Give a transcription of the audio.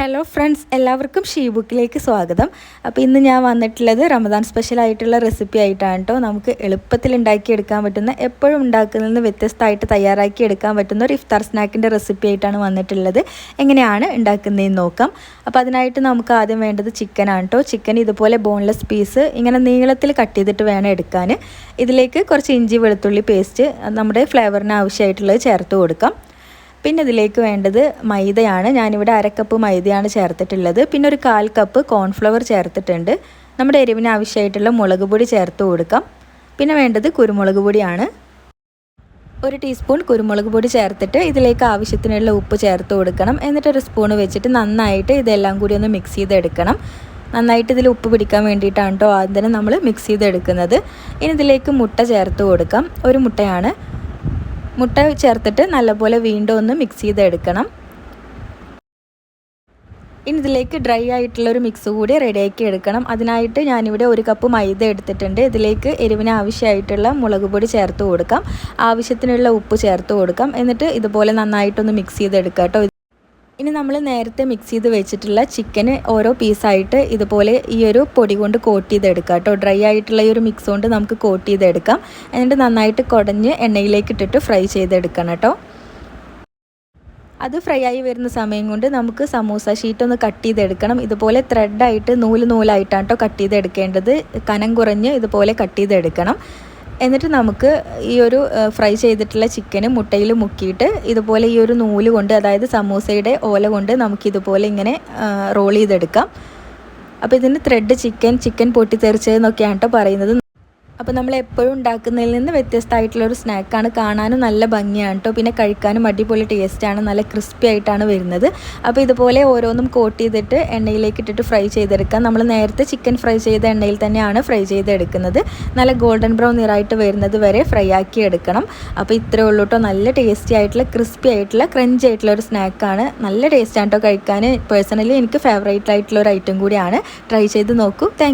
Hello friends എല്ലാവർക്കും she ബുക്കിലേക്ക് സ്വാഗതം. അപ്പോൾ ഇന്ന് ഞാൻ വന്നിട്ടുള്ളത് റമദാൻ സ്പെഷ്യൽ ആയിട്ടുള്ള റെസിപ്പി ആയിട്ടാണ് കേട്ടോ നമുക്ക് എളുപ്പത്തിൽ ഉണ്ടാക്കിയെടുക്കാൻ പറ്റുന്ന എപ്പോഴും ഉണ്ടാക്കുന്നതിൽ നിന്ന് വ്യത്യസ്തമായിട്ട് തയ്യാറാക്കി എടുക്കാൻ പറ്റുന്ന ഒരു ഇഫ്താർ സ്നാക്കിന്റെ റെസിപ്പി ആയിട്ടാണ് വന്നിട്ടുള്ളത്. എങ്ങനെയാണ് ഉണ്ടാക്കുന്നതെന്ന് നോക്കാം. അപ്പോൾ അതിനായിട്ട് നമുക്ക് ആദ്യം വേണ്ടത് ചിക്കനാണ് കേട്ടോ ചിക്കൻ ഇതുപോലെ ബോൺലെസ് പീസ് ഇങ്ങനെ നീളത്തിൽ കട്ട് ചെയ്തിട്ട് വേണം എടുക്കാൻ. ഇതിലേക്ക് കുറച്ച് ഇഞ്ചി വെളുത്തുള്ളി പേസ്റ്റ് നമ്മുടെ ഫ്ലേവറിന് ആവശ്യമായിട്ടുള്ളത് ചേർത്ത് കൊടുക്കാം. പിന്നെ ഇതിലേക്ക് വേണ്ടത് മൈദയാണ്. ഞാനിവിടെ അരക്കപ്പ് മൈദയാണ് ചേർത്തിട്ടുള്ളത്. പിന്നെ ഒരു കാൽ കപ്പ് കോൺഫ്ലവർ ചേർത്തിട്ടുണ്ട്. നമ്മുടെ എരിവിന് ആവശ്യമായിട്ടുള്ള മുളക് പൊടി ചേർത്ത് കൊടുക്കാം. പിന്നെ വേണ്ടത് കുരുമുളക് പൊടിയാണ്. ഒരു ടീസ്പൂൺ കുരുമുളക് പൊടി ചേർത്തിട്ട് ഇതിലേക്ക് ആവശ്യത്തിനുള്ള ഉപ്പ് ചേർത്ത് കൊടുക്കണം. എന്നിട്ട് ഒരു സ്പൂൺ വെച്ചിട്ട് നന്നായിട്ട് ഇതെല്ലാം കൂടി ഒന്ന് മിക്സ് ചെയ്തെടുക്കണം. നന്നായിട്ട് ഇതിൽ ഉപ്പ് പിടിക്കാൻ വേണ്ടിയിട്ടാണ് കേട്ടോ ആദ്യം തന്നെ നമ്മൾ മിക്സ് ചെയ്തെടുക്കുന്നത്. ഇനി ഇതിലേക്ക് മുട്ട ചേർത്ത് കൊടുക്കാം. ഒരു മുട്ടയാണ്. മുട്ട ചേർത്തിട്ട് നല്ലപോലെ വീണ്ടും ഒന്ന് മിക്സ് ചെയ്തെടുക്കണം. ഇനി ഇതിലേക്ക് ഡ്രൈ ആയിട്ടുള്ള ഒരു മിക്സ് കൂടി റെഡിയാക്കി എടുക്കണം. അതിനായിട്ട് ഞാനിവിടെ ഒരു കപ്പ് മൈദ എടുത്തിട്ടുണ്ട്. ഇതിലേക്ക് എരിവിന് ആവശ്യമായിട്ടുള്ള മുളക് പൊടി ചേർത്ത് കൊടുക്കാം. ആവശ്യത്തിനുള്ള ഉപ്പ് ചേർത്ത് കൊടുക്കാം. എന്നിട്ട് ഇതുപോലെ നന്നായിട്ടൊന്ന് മിക്സ് ചെയ്തെടുക്കാം കേട്ടോ. ഇനി നമ്മൾ നേരത്തെ മിക്സ് ചെയ്ത് വെച്ചിട്ടുള്ള ചിക്കന് ഓരോ പീസായിട്ട് ഇതുപോലെ ഈ ഒരു പൊടി കൊണ്ട് കോട്ട് ചെയ്തെടുക്കാം കേട്ടോ. ഡ്രൈ ആയിട്ടുള്ള ഈ ഒരു മിക്സ് കൊണ്ട് നമുക്ക് കോട്ട് ചെയ്തെടുക്കാം. എന്നിട്ട് നന്നായിട്ട് കുടഞ്ഞ് എണ്ണയിലേക്ക് ഇട്ടിട്ട് ഫ്രൈ ചെയ്തെടുക്കണം കേട്ടോ. അത് ഫ്രൈ ആയി വരുന്ന സമയം കൊണ്ട് നമുക്ക് സമൂസ ഷീറ്റ് ഒന്ന് കട്ട് ചെയ്തെടുക്കണം. ഇതുപോലെ ത്രെഡായിട്ട് നൂൽ നൂലായിട്ടാണ് കേട്ടോ കട്ട് ചെയ്തെടുക്കേണ്ടത്. കനം കുറഞ്ഞ് ഇതുപോലെ കട്ട് ചെയ്തെടുക്കണം. എന്നിട്ട് നമുക്ക് ഈ ഒരു ഫ്രൈ ചെയ്തിട്ടുള്ള ചിക്കന് മുട്ടയിൽ മുക്കിയിട്ട് ഇതുപോലെ ഈ ഒരു നൂൽ കൊണ്ട് അതായത് സമൂസയുടെ ഓല കൊണ്ട് നമുക്ക് ഇതുപോലെ ഇങ്ങനെ റോൾ ചെയ്തെടുക്കാം. അപ്പോൾ ഇതിന് ത്രെഡ് ചിക്കൻ ചിക്കൻ പൊട്ടിത്തെറിച്ചതെന്നൊക്കെയാണ് കേട്ടോ പറയുന്നത്. അപ്പോൾ നമ്മൾ എപ്പോഴും ഉണ്ടാക്കുന്നതിൽ നിന്ന് വ്യത്യസ്തമായിട്ടുള്ള ഒരു സ്നാക്കാണ്. കാണാനും നല്ല ഭംഗിയാണ് കേട്ടോ പിന്നെ കഴിക്കാനും അടിപൊളി ടേസ്റ്റാണ് നല്ല ക്രിസ്പി ആയിട്ടാണ് വരുന്നത്. അപ്പോൾ ഇതുപോലെ ഓരോന്നും കോട്ട് ചെയ്തിട്ട് എണ്ണയിലേക്ക് ഇട്ടിട്ട് ഫ്രൈ ചെയ്തെടുക്കാം. നമ്മൾ നേരത്തെ ചിക്കൻ ഫ്രൈ ചെയ്ത എണ്ണയിൽ തന്നെയാണ് ഫ്രൈ ചെയ്തെടുക്കുന്നത്. നല്ല ഗോൾഡൻ ബ്രൗൺ നിറായിട്ട് വരുന്നത് വരെ ഫ്രൈ ആക്കി എടുക്കണം. അപ്പോൾ ഇത്രേ ഉള്ളൂ കേട്ടോ നല്ല ടേസ്റ്റി ആയിട്ടുള്ള ക്രിസ്പി ആയിട്ടുള്ള ക്രഞ്ച് ആയിട്ടുള്ള ഒരു സ്നാക്കാണ് നല്ല ടേസ്റ്റാണ് കേട്ടോ കഴിക്കാൻ പേഴ്സണലി എനിക്ക് ഫേവറേറ്റ് ആയിട്ടുള്ള ഒരു ഐറ്റം കൂടിയാണ്. ട്രൈ ചെയ്ത് നോക്കൂ. താങ്ക്